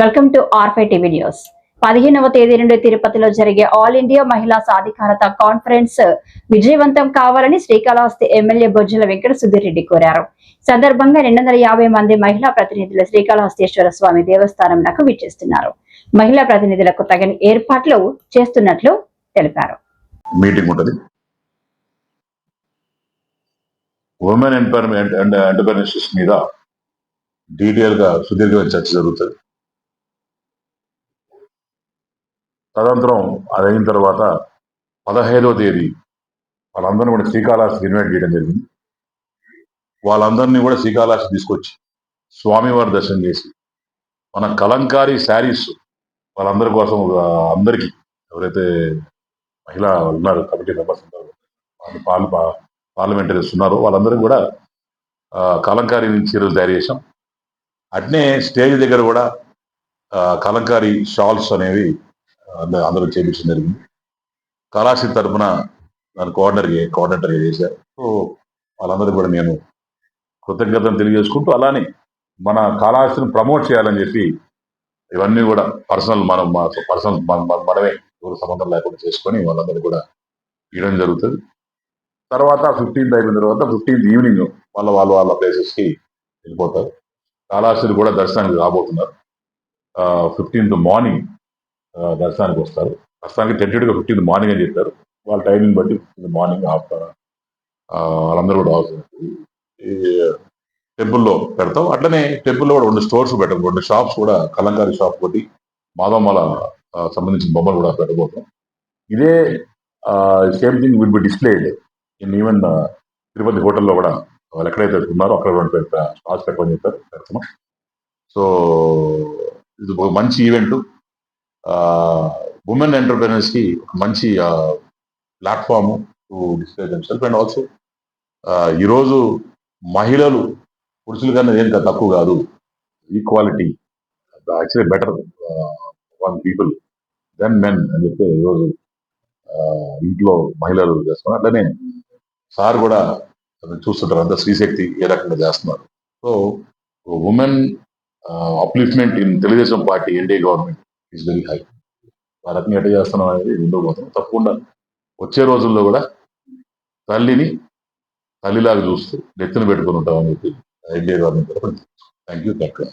Welcome to ఆర్ఫై TV news పదిహేనవ తేదీ నుండి తిరుపతిలో జరిగే ఆల్ ఇండియా మహిళా సాధికారత కాన్ఫరెన్స్ విజయవంతం కావాలని శ్రీకాళహస్తి ఎమ్మెల్యే బొజ్జల వెంకట సుధీరెడ్డి కోరారు. సందర్భంగా రెండు వందల యాభై మంది మహిళా ప్రతినిధులు శ్రీకాళహస్తీశ్వర స్వామి దేవస్థానం నాకు విచ్చేస్తున్నారు. మహిళా ప్రతినిధులకు తగిన ఏర్పాట్లు చేస్తున్నట్లు తెలిపారు. మీటింగ్ ఉమెన్ ఎంపవర్మెంట్ అండ్ మీద డీటెయిల్గా సుదీర్ఘమైన చర్చ జరుగుతుంది. తదనంతరం అది అయిన తర్వాత పదహైదవ తేదీ వాళ్ళందరినీ కూడా శ్రీకాళహస్తికి ఇన్వైట్ చేయడం జరిగింది. వాళ్ళందరినీ కూడా శ్రీకాళహస్తి తీసుకొచ్చి స్వామివారి దర్శనం చేసి మన కలంకారీ శారీస్ వాళ్ళందరి కోసం అందరికీ ఎవరైతే మహిళ ఉన్నారు కమిటీ మెంబర్స్ ఉన్నారు వాళ్ళు పార్ల పార్లమెంటరీస్ ఉన్నారు వాళ్ళందరూ కూడా కలంకారీ చీరలు తయారు చేసాం అట్నే స్టేజ్ దగ్గర కూడా కలంకారీ షాల్స్ అనేవి అందరూ చేయించడం జరిగింది. కళాశాల తరఫున దాని కోఆర్డినర్గా కోఆర్డినేటర్గా చేశారు. సో వాళ్ళందరూ కూడా నేను కృతజ్ఞతను తెలియజేసుకుంటూ అలానే మన కళాశాలను ప్రమోట్ చేయాలని చెప్పి ఇవన్నీ కూడా పర్సనల్ మనం పర్సనల్ మనమే ఎవరు సంబంధం లేకుండా చేసుకొని వాళ్ళందరూ కూడా ఇవ్వడం జరుగుతుంది. తర్వాత ఫిఫ్టీన్త్ అయిపోయిన తర్వాత ఫిఫ్టీన్త్ ఈవినింగ్ వాళ్ళ వాళ్ళ వాళ్ళ ప్లేసెస్కి వెళ్ళిపోతారు. కాళాశ్రీ కూడా దర్శనానికి రాబోతున్నారు. ఫిఫ్టీన్త్ మార్నింగ్ దర్శనానికి వస్తారు. ప్రస్తుతానికి టెంటెడ్గా ఫిఫ్టీన్త్ మార్నింగ్ అని చెప్పారు. వాళ్ళ టైమింగ్ బట్టి ఫిఫ్టీన్త్ మార్నింగ్ హాఫ్ వాళ్ళందరూ కూడా అవసరం ఈ టెంపుల్లో పెడతాం. అట్లనే టెంపుల్లో కూడా రెండు స్టోర్స్ పెట్టాం రెండు షాప్స్ కూడా కలంకారీ షాప్ ఒకటి మాధవమాల సంబంధించిన బొమ్మలు కూడా పెట్టబోతాం ఇదే same thing will be displayed in even Tirupati హోటల్లో కూడా వాళ్ళు ఎక్కడైతే ఉన్నారో అక్కడ కూడా పెడతా స్టాల్స్ పెట్టమని చెప్పారు. పెడతాం సో ఇది ఒక మంచి ఈవెంట్. ఉమెన్ ఎంటర్ప్రైనర్స్కి మంచి platform to display themselves and also ఈరోజు మహిళలు పురుషుల కన్నా ఏం తక్కువ కాదు. Equality actually better one people then men అని చెప్పి ఈరోజు ఇంట్లో మహిళలు చేస్తున్నారు. అట్లనే సార్ కూడా చూస్తుంటారు. అంతా స్త్రీశక్తి ఏ రకంగా చేస్తున్నారు. So women upliftment in Telugu Desam party NDA government is very high ఆ రకంగా ఎట్లా చేస్తున్నాం అనేది ఉండబోతున్నాం తప్పకుండా వచ్చే రోజుల్లో కూడా తల్లిని తల్లిలాగా చూస్తూ నెత్తిన పెట్టుకుని ఉంటామని చెప్పి NDA thank you thank you